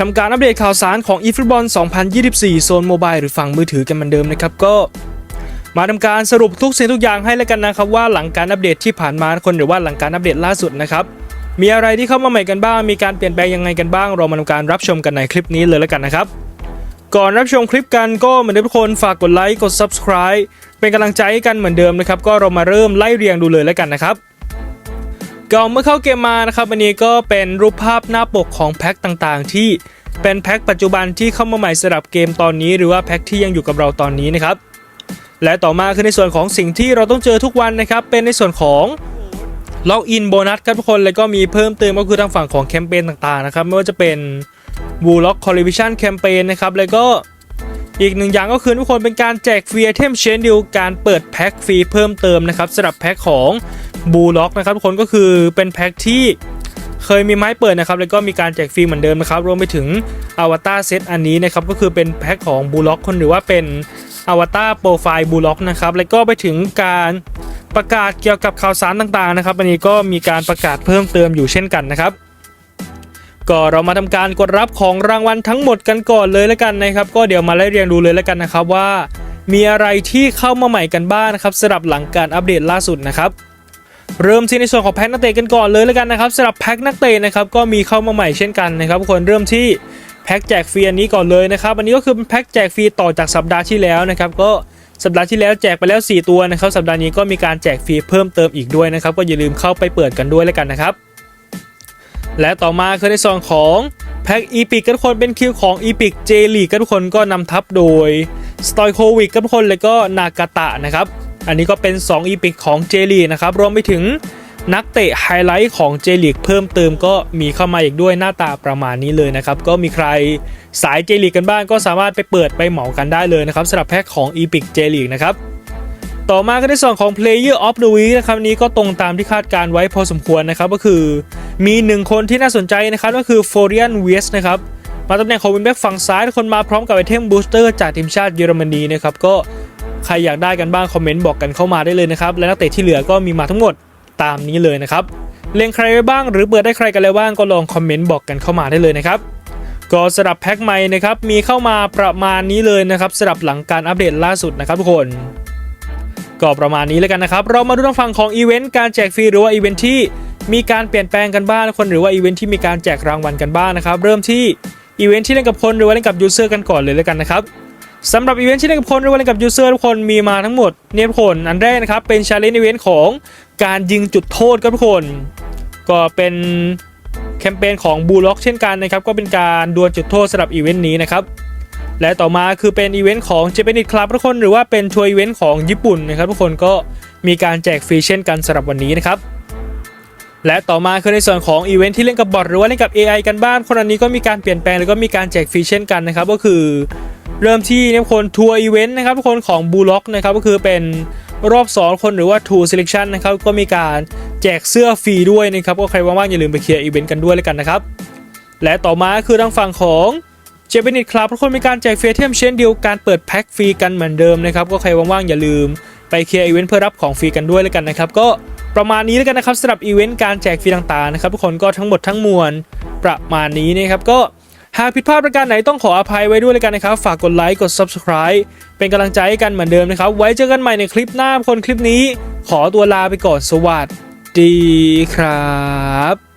ทำการอัปเดตข่าวสารของ eFootball 2024 โซนโมบายหรือฝั่งมือถือกันเหมือนเดิมนะครับก็มาทำการสรุปทุกสิ่งทุกอย่างให้แล้วกันนะครับว่าหลังการอัปเดตที่ผ่านมาคนหรือว่าหลังการอัปเดตล่าสุดนะครับมีอะไรที่เข้ามาใหม่กันบ้าง มีการเปลี่ยนแปลงยังไงกันบ้าง เรามาทำการรับชมกันในคลิปนี้เลยแล้วกันนะครับ ก่อนรับชมคลิปกันก็เหมือนเดิมทุกคนฝากกดไลค์กด subscribe เป็นกำลังใจให้กันเหมือนเดิมนะครับก็เรามาเริ่มไล่เรียงดูเลยแล้วกันนะครับ ก็เมื่อเข้าเกมมานะครับวันนี้ก็เป็นรูปภาพหน้าปกของแพ็คต่างๆ ที่เป็นแพ็คปัจจุบันที่เข้ามาใหม่สำหรับเกมตอนนี้ หรือว่าแพ็คที่ยังอยู่กับเราตอนนี้นะครับและต่อมาคือในส่วนของสิ่งที่เราต้องเจอทุกวันนะครับเป็นในส่วนของล็อกอินโบนัสครับทุกคนแล้วก็มีเพิ่มเติมก็คือทางฝั่งของแคมเปญต่างๆนะครับไม่ว่าจะเป็นบูล็อกคอลลิวิชันแคมเปญนะครับแล้วก็อีกหนึ่งอย่างก็คือทุกคนเป็นการแจกฟรีไอเทมเชนดิวการเปิดแพ็คฟรีเพิ่มเติมนะครับสำหรับแพ็คของ บูล็อกนะครับทุกคนก็คือเป็นแพ็คที่เคยมีไม้เปิดนะครับ แล้วก็มีการแจกฟรีเหมือนเดิมนะครับ รวมไปถึงอวตารเซตอันนี้นะครับ ก็คือเป็นแพ็คของบูล็อกคนหรือว่าเป็นอวตารโปรไฟล์บูล็อกนะครับ แล้วก็ไปถึงการประกาศเกี่ยวกับข่าวสารต่างๆนะครับ อันนี้ก็มีการประกาศเพิ่มเติมอยู่เช่นกันนะครับก็เรามาทำการกดรับของรางวัลทั้งหมดกันก่อนเลยแล้วกันนะครับ ก็เดี๋ยวมาไล่เรียงดูเลยแล้วกันนะครับว่า มีอะไรที่เข้ามาใหม่กันบ้างนะครับสำหรับหลังการอัปเดตล่าสุดนะครับ เริ่มที่ในส่วนของแพ็คนักเตะกันก่อนเลยแล้วกันนะครับสำหรับแพ็คนักเตะนะครับก็มีเข้ามาใหม่เช่นกันนะครับทุกคนเริ่มที่แพ็กแจกฟรีอันนี้ก่อนเลยนะครับอันนี้ก็คือเป็นแพ็กแจกฟรีต่อจากสัปดาห์ที่แล้วนะครับก็สัปดาห์ที่แล้วแจกไปแล้ว 4 ตัวนะครับสัปดาห์นี้ก็มีการแจกฟรีเพิ่มเติมอีกด้วยนะครับก็อย่าลืมเข้าไปเปิดกันด้วยแล้วกันนะครับ และต่อมาคือในส่วนของแพ็กอีพิกทุกคนเป็นคิวของอีพิกเจลีกทุกคนก็นำทับโดยสตอยโควิกทุกคนแล้วก็นากาตะนะครับ อันนี้ก็เป็น 2 อีพิกของเจลีนะครับ รวมไปถึงนักเตะไฮไลท์ของเจลีกเพิ่มเติมก็มีเข้ามาอีกด้วยหน้าตาประมาณนี้เลยนะครับ ก็มีใครสายเจลีกกันบ้างก็สามารถไปเปิดไปเหมากันได้เลยนะครับสำหรับแพ็คของ Epic J League นะครับต่อมาก็ในส่วนของ Player of the Week นะครับนี้ก็ตรงตามที่คาดการไว้พอสมควรนะครับก็คือมีหนึ่งคนที่น่าสนใจนะครับก็คือ f o r i a n w e s t นะครับมาตำแหน่งของวินแบ็กฝั่งซ้ายคนมาพร้อมกับไอเทมบูสเตอร์จากทีมชาติเยอรมนีนะครับก็ ใครอยากได้กันบ้างคอมเมนต์บอกกันเข้ามาได้เลยนะครับและนักเตะที่เหลือก็มีมาทั้งหมดตามนี้เลยนะครับเล็งใครไว้บ้างหรือเปิดได้ใครกันแล้วบ้างก็ลองคอมเมนต์บอกกันเข้ามาได้เลยนะครับก็สำหรับแพ็คใหม่นะครับมีเข้ามาประมาณนี้เลยนะครับสำหรับหลังการอัปเดตล่าสุดนะครับทุกคน ก็ประมาณนี้แล้วกันนะครับ เรามาดูทางฝั่งของอีเวนต์การแจกฟรีหรือว่าอีเวนต์ที่มีการเปลี่ยนแปลงกันบ้างทุกคนหรือว่าอีเวนต์ที่มีการแจกรางวัลกันบ้างนะครับ เริ่มที่อีเวนต์ที่เล่นกับคนหรือว่าเล่นกับยูเซอร์กันก่อนเลยแล้วกันนะครับ สำหรับอีเวนต์ที่เล่นกับคนหรือว่าเล่นกับยูเซอร์ทุกคนมีมาทั้งหมดเนี่ยทุกคนอันแรกนะครับเป็นชาเลนจ์อีเวนต์ของการยิงจุดโทษครับทุกคน ก็เป็นแคมเปญของบูล็อกเช่นกันนะครับก็เป็นการดวลจุดโทษสำหรับอีเวนต์นี้นะครับและต่อมาคือเป็นอีเวนต์ของเจแปนิดคลับทุกคนหรือว่าเป็นทัวร์อีเวนต์ของญี่ปุ่นนะครับทุกคนก็มีการแจกฟรีเช่นกันสำหรับวันนี้นะครับและต่อมาคือในส่วนของอีเวนท์ที่เล่นกับบอทหรือว่าเล่นกับ AI กันบ้างคนอันนี้ก็มีการเปลี่ยนแปลงแล้วก็มีการแจกฟรีเช่นกันนะครับก็คือ เริ่มที่เนี่ยคนทัวร์อีเวนต์นะครับทุกคนของบูล็อกนะครับก็คือเป็นรอบ2คนหรือว่า True Selection นะครับก็มีการแจกเสื้อฟรีด้วยนะครับก็ใครว่างๆอย่าลืมไปเคลียร์อีเวนต์กันด้วยแล้วกันนะครับ และต่อมาคือทางฝั่งของเจเปนิดคลับทุกคนมีการแจกฟรีเทมเช่นเดียวการเปิดแพ็คฟรีกันเหมือนเดิมนะครับก็ใครว่างๆอย่าลืมไปเคลียร์อีเวนต์เพื่อรับของฟรีกันด้วยแล้วกันนะครับก็ประมาณนี้แล้วกันนะครับสำหรับอีเวนต์การแจกฟรีต่างๆนะครับทุกคนก็ทั้งหมดทั้งมวลประมาณนี้นะครับก็ หากผิดพลาดประการไหนต้องขออภัยไว้ด้วยเลยกันนะครับ ฝากกดไลค์กด subscribe เป็นกำลังใจให้กันเหมือนเดิมนะครับ ไว้เจอกันใหม่ในคลิปหน้าคนคลิปนี้ ขอตัวลาไปก่อนสวัสดีครับ